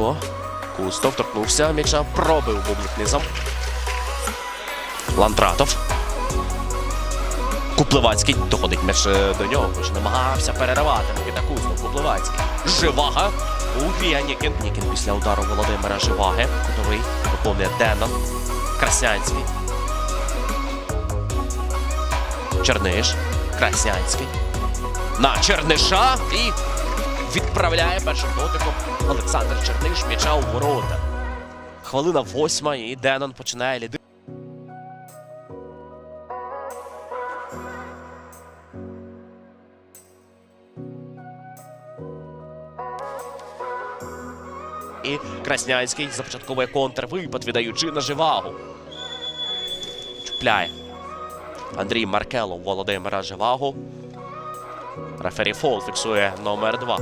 Марченко. Кустов торкнувся м'яча, пробив бублик низом. Лантратов. Купливацький доходить м'яч е, до нього, хоч намагався переривати Микита Кустов. Купливацький. Живага. Убія Нікін. Нікін після удару Володимира Живаги. Кутовий виконує Денон. Краснянський. Черниш. Краснянський. На Черниша і відправляє першим дотиком Олександр Черниш м'яча у ворота. Хвилина восьма і Денон починає лідити. І Краснянський започатковує контрвипад, віддаючи на живагу. Чіпляє. Андрій Маркело Володимира Живагу. Рефері Фол фіксує номер 2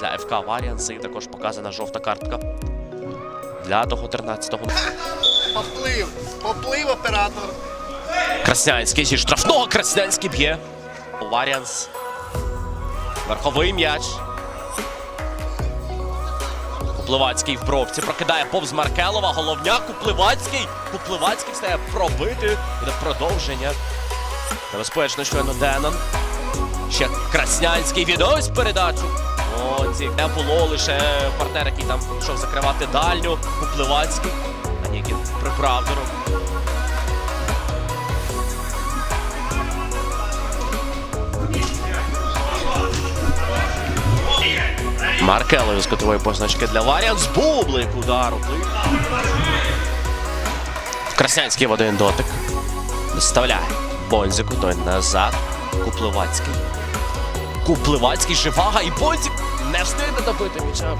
для ФК Варіанси. І також показана жовта картка для того 13-го. Поплив, поплив оператор. Краснянський зі штрафного Краснянський б'є. Варіанс. Верховий м'яч. Купливацький в бровці прокидає повз Маркелова. Головняк Купливацький. Купливацький стає пробити. Буде продовження. Небезпечно щойно Денон. Ще Краснянський відось передачу. О, ці не було лише партнер, який там пішов закривати дальню. Купливацький. А Нікін прибрав до рук. Маркелою з котової позначки для Варіан. З бублик удар. Краснянський в один дотик. Доставляє Бонзику, той назад. Купливацький. Купливацький, Живага і Бонзик не встигне добити м'яча.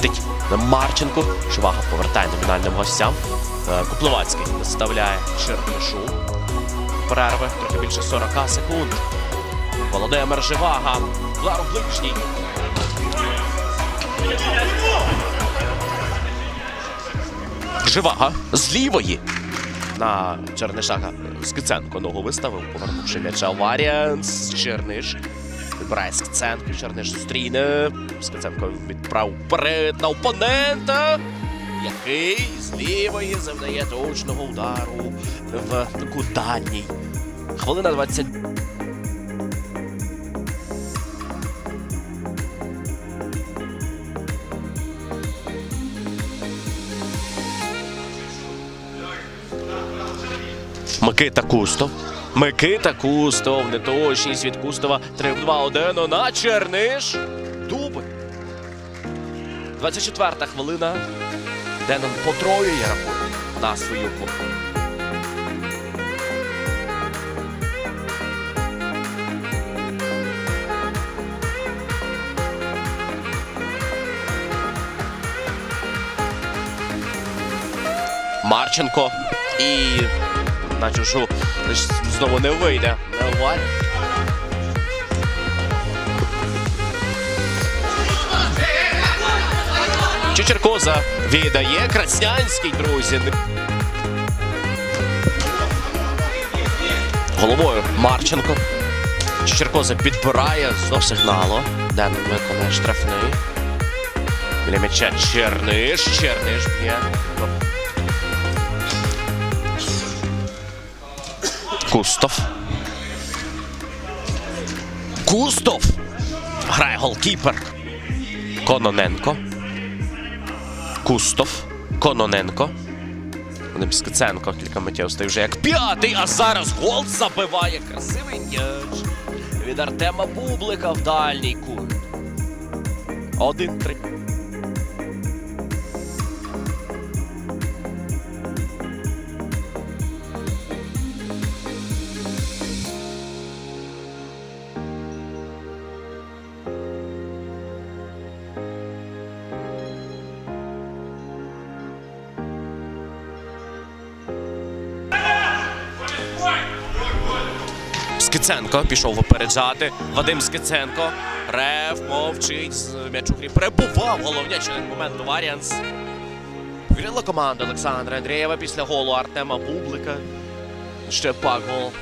Марченко. Живага повертає номінальним гостям. Е, Купливацький доставляє Чернишу. Перерви трохи більше 40 секунд. Володимир Живага. Удар ближній. Живага з лівої. На Чернишака Скиценко ногу виставив, повернувши м'яча Варіанс. Черниш. Вибирає Скиценко. Черниш зустріне. Скиценко відправ вперед на опонента. Який з лівої завдає точного удару в таку. Хвилина 20. Микита Кустов. Микита Кустов. Неточність від Кустова. 3-2-1 на Черниш. Дубль. 24-та хвилина. Денон потроює рахунок на свою кухню. Марченко і на чужу знову не вийде. Не валь. Чечеркоза віддає Краснянський, друзі. Головою Марченко. Чечеркоза підбирає знов сигналу. Ден виконає штрафний. Біля м'яча Черниш. Черниш б'є. Кустов. Кустов. Грає голкіпер. Кононенко. Кустов. Кононенко. Скиценко кілька миттєв стає вже як п'ятий, а зараз гол забиває. Красивий м'яч. Від Артема Бублика в дальній кут. Один-три. Скиценко пішов випереджати. Вадим Скиценко. Рев мовчить. з м'ячу грі перебував. Головня момент моменту Варіанс. Вірила команда Олександра Андрієва після голу Артема Бублика. Ще пак гол